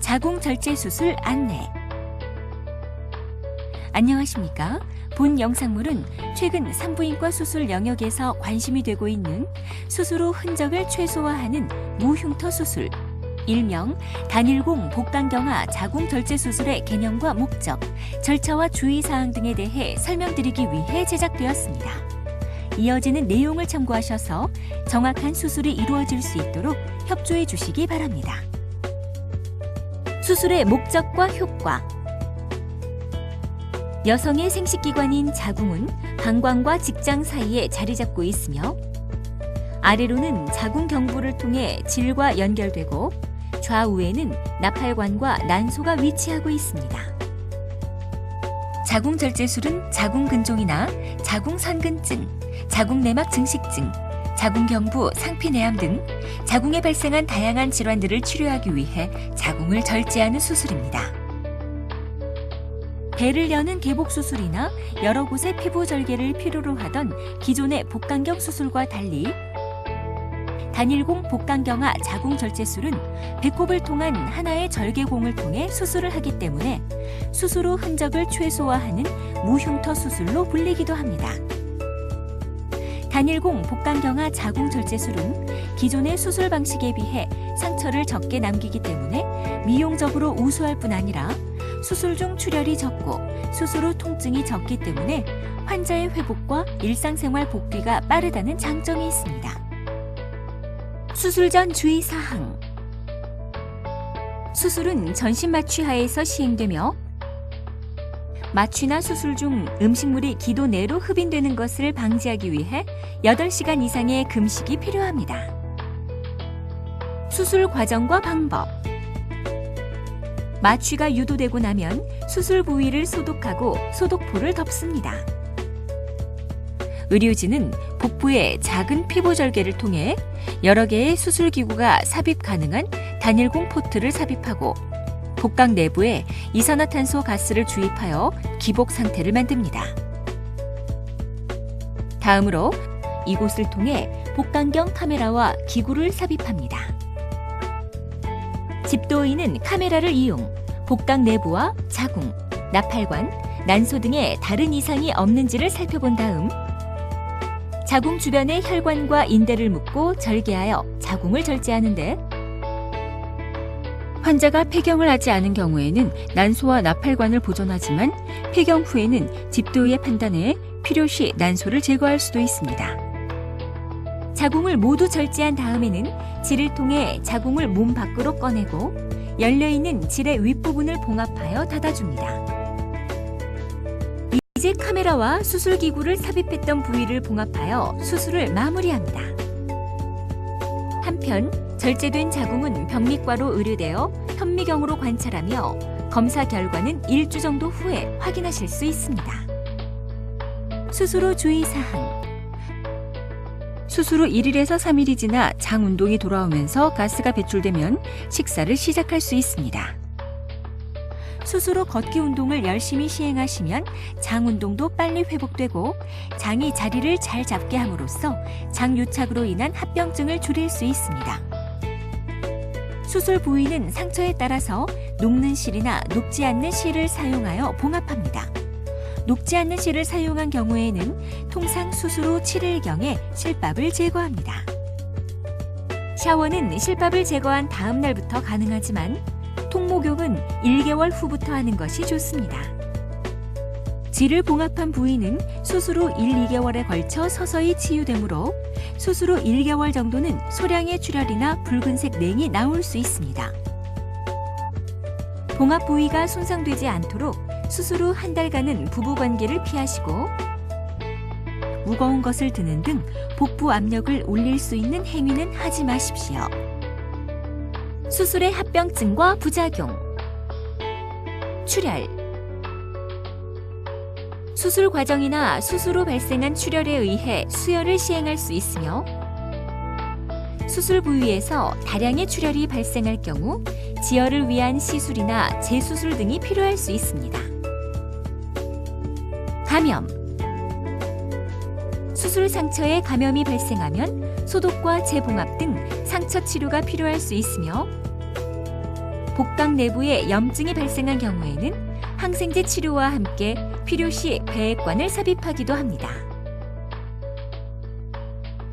자궁 절제 수술 안내. 안녕하십니까? 본 영상물은 최근 산부인과 수술 영역에서 관심이 되고 있는 수술 후 흔적을 최소화하는 무흉터 수술, 일명 단일공 복강경화 자궁 절제 수술의 개념과 목적, 절차와 주의사항 등에 대해 설명드리기 위해 제작되었습니다. 이어지는 내용을 참고하셔서 정확한 수술이 이루어질 수 있도록 협조해 주시기 바랍니다. 수술의 목적과 효과 여성의 생식기관인 자궁은 방광과 직장 사이에 자리 잡고 있으며 아래로는 자궁 경부를 통해 질과 연결되고 좌우에는 나팔관과 난소가 위치하고 있습니다. 자궁 절제술은 자궁 근종이나 자궁 선근증, 자궁 내막 증식증, 자궁 경부 상피내암 등 자궁에 발생한 다양한 질환들을 치료하기 위해 자궁을 절제하는 수술입니다. 배를 여는 개복 수술이나 여러 곳의 피부 절개를 필요로 하던 기존의 복강경 수술과 달리 단일공 복강경화 자궁 절제술은 배꼽을 통한 하나의 절개공을 통해 수술을 하기 때문에 수술 후 흔적을 최소화하는 무흉터 수술로 불리기도 합니다. 단일공 복강경화 자궁 절제술은 기존의 수술 방식에 비해 상처를 적게 남기기 때문에 미용적으로 우수할 뿐 아니라 수술 중 출혈이 적고 수술 후 통증이 적기 때문에 환자의 회복과 일상생활 복귀가 빠르다는 장점이 있습니다. 수술 전 주의사항 수술은 전신 마취하에서 시행되며 마취나 수술 중 음식물이 기도 내로 흡인되는 것을 방지하기 위해 8시간 이상의 금식이 필요합니다. 수술 과정과 방법 마취가 유도되고 나면 수술 부위를 소독하고 소독포를 덮습니다. 의료진은 복부에 작은 피부 절개를 통해 여러 개의 수술 기구가 삽입 가능한 단일공 포트를 삽입하고 복강 내부에 이산화탄소 가스를 주입하여 기복 상태를 만듭니다. 다음으로 이곳을 통해 복강경 카메라와 기구를 삽입합니다. 집도의는 카메라를 이용 복강 내부와 자궁, 나팔관, 난소 등의 다른 이상이 없는지를 살펴본 다음 자궁 주변의 혈관과 인대를 묶고 절개하여 자궁을 절제하는데 환자가 폐경을 하지 않은 경우에는 난소와 나팔관을 보존하지만 폐경 후에는 집도의의 판단에 필요시 난소를 제거할 수도 있습니다. 자궁을 모두 절제한 다음에는 질을 통해 자궁을 몸 밖으로 꺼내고 열려있는 질의 윗부분을 봉합하여 닫아줍니다. 이제 카메라와 수술기구를 삽입했던 부위를 봉합하여 수술을 마무리합니다. 한편 절제된 자궁은 병리과로 의료되어 현미경으로 관찰하며 검사 결과는 일주 정도 후에 확인하실 수 있습니다. 수술 후 주의사항 수술 후 1일에서 3일이 지나 장 운동이 돌아오면서 가스가 배출되면 식사를 시작할 수 있습니다. 수술 후 걷기 운동을 열심히 시행하시면 장 운동도 빨리 회복되고 장이 자리를 잘 잡게 함으로써 장 유착으로 인한 합병증을 줄일 수 있습니다. 수술 부위는 상처에 따라서 녹는 실이나 녹지 않는 실을 사용하여 봉합합니다. 녹지 않는 실을 사용한 경우에는 통상 수술 후 7일경에 실밥을 제거합니다. 샤워는 실밥을 제거한 다음 날부터 가능하지만 통목욕은 1개월 후부터 하는 것이 좋습니다. 질을 봉합한 부위는 수술 후 1, 2개월에 걸쳐 서서히 치유되므로 수술 후 1개월 정도는 소량의 출혈이나 붉은색 냉이 나올 수 있습니다. 봉합 부위가 손상되지 않도록 수술 후 한 달간은 부부 관계를 피하시고 무거운 것을 드는 등 복부 압력을 올릴 수 있는 행위는 하지 마십시오. 수술의 합병증과 부작용 출혈 수술 과정이나 수술 후 발생한 출혈에 의해 수혈을 시행할 수 있으며 수술 부위에서 다량의 출혈이 발생할 경우 지혈을 위한 시술이나 재수술 등이 필요할 수 있습니다. 감염 수술 상처에 감염이 발생하면 소독과 재봉합 등 상처 치료가 필요할 수 있으며 복강 내부에 염증이 발생한 경우에는 항생제 치료와 함께 필요시 배액관을 삽입하기도 합니다.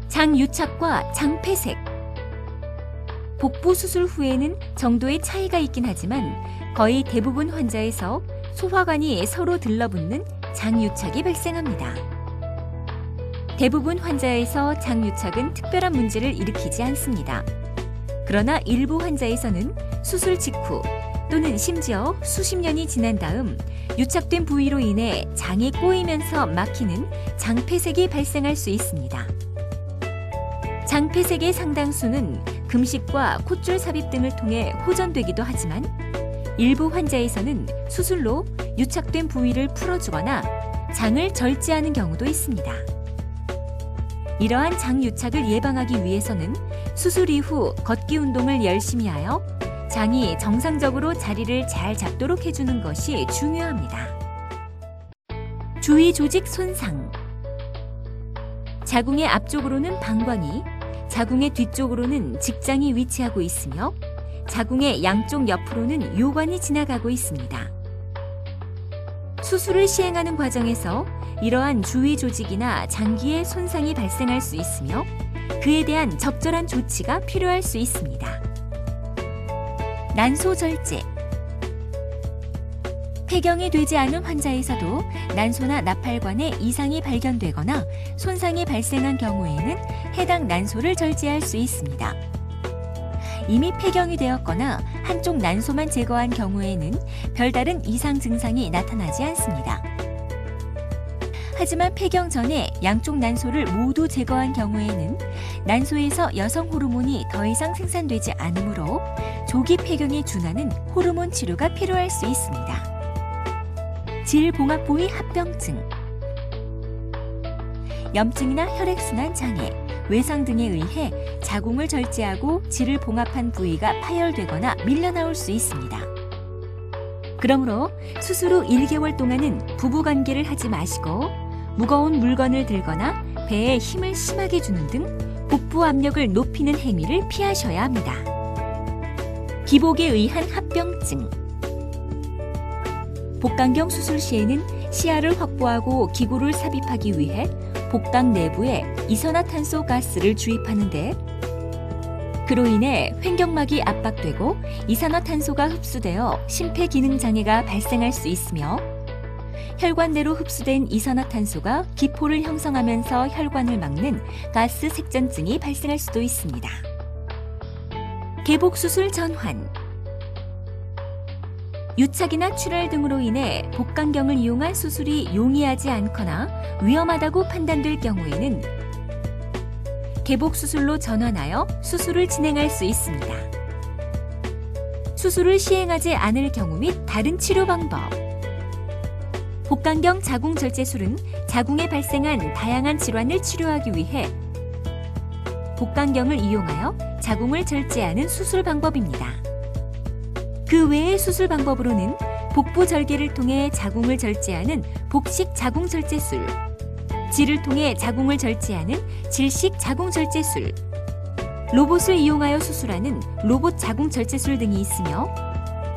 장유착과 장폐색 복부 수술 후에는 정도의 차이가 있긴 하지만 거의 대부분 환자에서 소화관이 서로 들러붙는 장유착이 발생합니다. 대부분 환자에서 장유착은 특별한 문제를 일으키지 않습니다. 그러나 일부 환자에서는 수술 직후 또는 심지어 수십 년이 지난 다음 유착된 부위로 인해 장이 꼬이면서 막히는 장폐색이 발생할 수 있습니다. 장폐색의 상당수는 금식과 콧줄 삽입 등을 통해 호전되기도 하지만 일부 환자에서는 수술로 유착된 부위를 풀어주거나 장을 절제하는 경우도 있습니다. 이러한 장 유착을 예방하기 위해서는 수술 이후 걷기 운동을 열심히 하여 장이 정상적으로 자리를 잘 잡도록 해주는 것이 중요합니다. 주위 조직 손상 자궁의 앞쪽으로는 방광이, 자궁의 뒤쪽으로는 직장이 위치하고 있으며 자궁의 양쪽 옆으로는 요관이 지나가고 있습니다. 수술을 시행하는 과정에서 이러한 주위 조직이나 장기의 손상이 발생할 수 있으며 그에 대한 적절한 조치가 필요할 수 있습니다. 난소 절제 폐경이 되지 않은 환자에서도 난소나 나팔관에 이상이 발견되거나 손상이 발생한 경우에는 해당 난소를 절제할 수 있습니다. 이미 폐경이 되었거나 한쪽 난소만 제거한 경우에는 별다른 이상 증상이 나타나지 않습니다. 하지만 폐경 전에 양쪽 난소를 모두 제거한 경우에는 난소에서 여성 호르몬이 더 이상 생산되지 않으므로 조기 폐경에 준하는 호르몬 치료가 필요할 수 있습니다. 질봉합 부위 합병증 염증이나 혈액순환 장애, 외상 등에 의해 자궁을 절제하고 질을 봉합한 부위가 파열되거나 밀려나올 수 있습니다. 그러므로 수술 후 1개월 동안은 부부 관계를 하지 마시고 무거운 물건을 들거나 배에 힘을 심하게 주는 등 복부 압력을 높이는 행위를 피하셔야 합니다. 기복에 의한 합병증 복강경 수술 시에는 시야를 확보하고 기구를 삽입하기 위해 복강 내부에 이산화탄소 가스를 주입하는데 그로 인해 횡격막이 압박되고 이산화탄소가 흡수되어 심폐기능 장애가 발생할 수 있으며 혈관 내로 흡수된 이산화탄소가 기포를 형성하면서 혈관을 막는 가스 색전증이 발생할 수도 있습니다. 개복 수술 전환 유착이나 출혈 등으로 인해 복강경을 이용한 수술이 용이하지 않거나 위험하다고 판단될 경우에는 개복 수술로 전환하여 수술을 진행할 수 있습니다. 수술을 시행하지 않을 경우 및 다른 치료 방법. 복강경 자궁 절제술은 자궁에 발생한 다양한 질환을 치료하기 위해 복강경을 이용하여 자궁을 절제하는 수술 방법입니다. 그 외의 수술 방법으로는 복부 절개를 통해 자궁을 절제하는 복식 자궁 절제술, 질을 통해 자궁을 절제하는 질식 자궁 절제술, 로봇을 이용하여 수술하는 로봇 자궁 절제술 등이 있으며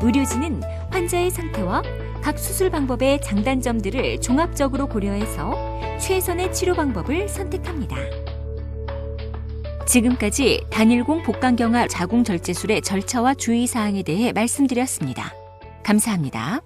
의료진은 환자의 상태와 각 수술 방법의 장단점들을 종합적으로 고려해서 최선의 치료 방법을 선택합니다. 지금까지 단일공 복강경화 자궁 절제술의 절차와 주의 사항에 대해 말씀드렸습니다. 감사합니다.